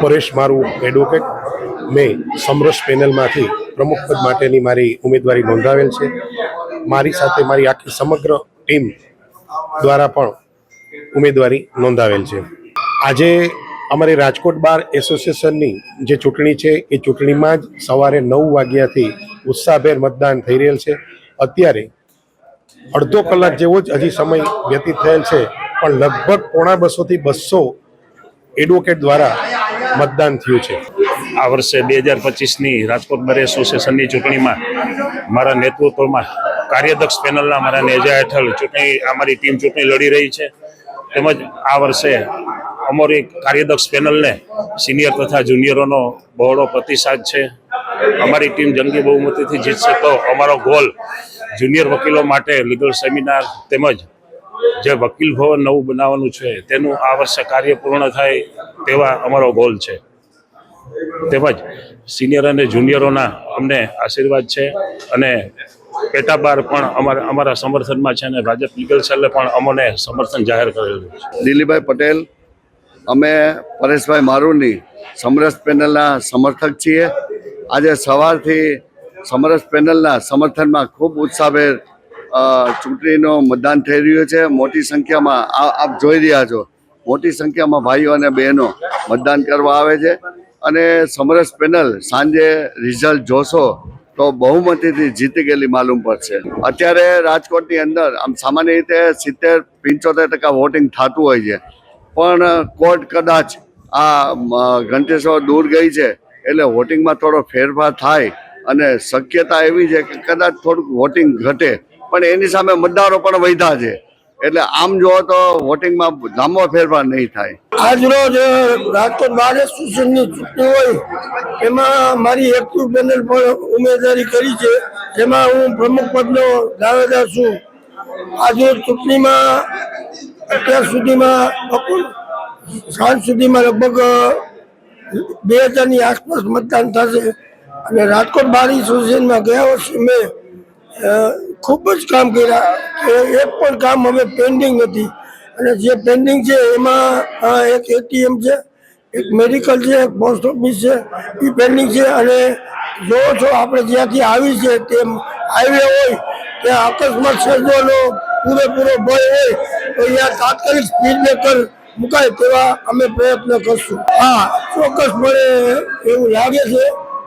પરેશ મારું એડવોકેટ મેં સમરસ પેનલમાંથી પ્રમુખ પદ માટેની મારી ઉમેદવારી નોંધાવેલ છે. મારી સાથે મારી આખી સમગ્ર ટીમ દ્વારા પણ ઉમેદવારી નોંધાવેલ છે. આજે અમારી રાજકોટ બાર એસોસિએશનની જે ચૂંટણી છે, એ ચૂંટણીમાં જ સવારે નવ વાગ્યાથી ઉત્સાહભેર મતદાન થઈ રહેલ છે. અત્યારે અડધો કલાક જેવો જ હજી સમય વ્યતીત થયેલ છે, પણ લગભગ પોણા બસોથી બસો એડવોકેટ દ્વારા મતદાન થયું છે. આ વર્ષે બે હજાર પચીસની રાજકોટ બર એસોસિએશનની ચૂંટણીમાં મારા નેતૃત્વમાં કાર્યદક્ષ પેનલના મારા નેજા હેઠળ ચૂંટણી, અમારી ટીમ ચૂંટણી લડી રહી છે. તેમજ આ વર્ષે અમારી કાર્યદક્ષ પેનલને સિનિયર તથા જુનિયરોનો બહોળો પ્રતિસાદ છે. અમારી ટીમ જંગી બહુમતીથી જીતશે તો અમારો ગોલ જુનિયર વકીલો માટે લીગલ સેમિનાર તેમજ જે વકીલ ભવન નવું બનાવવાનું છે, તેનું આ વર્ષે કાર્ય પૂર્ણ થાય તેવા અમારો ગોલ છે. તેમજ સિનિયર અને જુનિયરોના અમને આશીર્વાદ છે અને પેટાબાર પણ અમારા અમારા સમર્થનમાં છે અને ભાજપ લીગલ સેલે પણ અમને સમર્થન જાહેર કરેલું છે. દિલીપભાઈ પટેલ, અમે પરેશભાઈ મારુની સમરસ પેનલના સમર્થક છીએ. આજે સવારથી સમરસ પેનલના સમર્થનમાં ખૂબ ઉત્સાહભેર ચૂંટણીનું મતદાન થઈ રહ્યું છે. મોટી સંખ્યામાં આ- આપ જોઈ રહ્યા છો. મોટી સંખ્યામાં ભાઈઓ અને બહેનો મતદાન કરવા આવે છે. અને સમરસ પેનલ સાંજે રિઝલ્ટ જોશો તો બહુમતીથી જીતી ગયેલી માલુમ પડશે અત્યારે રાજકોટની અંદર આમ સામાન્ય રીતે સિત્તેર, પંચોતેર ટકા વોટિંગ થતું હોય છે. પણ કોર્ટ કદાચ આ ઘંટેશ્વર દૂર ગઈ છે એટલે વોટિંગમાં થોડો ફેરફાર થાય અને શક્યતા એવી છે કે કદાચ થોડુંક વોટિંગ ઘટે પણ એની સામે મતદારો પણ વધ્યા છે. એટલે આમ જો તો વોટિંગમાં લાંબો ફેરફાર નહીં થાય. આજ રોજ રાજકોટ બાર એસોસિએશનની ચૂંટણી હોય, એમાં મારી એક્ટિવ પેનલ પણ ઉમેદવારી કરી છે, જેમાં હું પ્રમુખ પદનો દાવેદાર છું. આજે ચૂંટણીમાં અત્યાર સુધીમાં સાંજ સુધીમાં લગભગ બે હજારની આસપાસ મતદાન થશે. અને રાજકોટ બાર એસોસિએશનમાં ગયા વર્ષે મેં ખૂબ જ કામ કર્યા. એક પણ કામ હવે પેન્ડિંગ નથી. અને જે પેન્ડિંગ છે એમાં એક એટીએમ છે, એક મેડિકલ છે, એક પોસ્ટ ઓફિસ છે, એ પેન્ડિંગ છે અને જો છો આપણે જ્યાંથી આવી છે તે હાઈવે હોય, ત્યાં અકસ્માત સર્જવાનો પૂરેપૂરો ભય હોય, તો અહીંયા તાત્કાલિક સ્પીડ બ્રેકર મુકાય તેવા અમે પ્રયત્ન કરશું. હા ચોક્કસપણે એવું લાગે છે.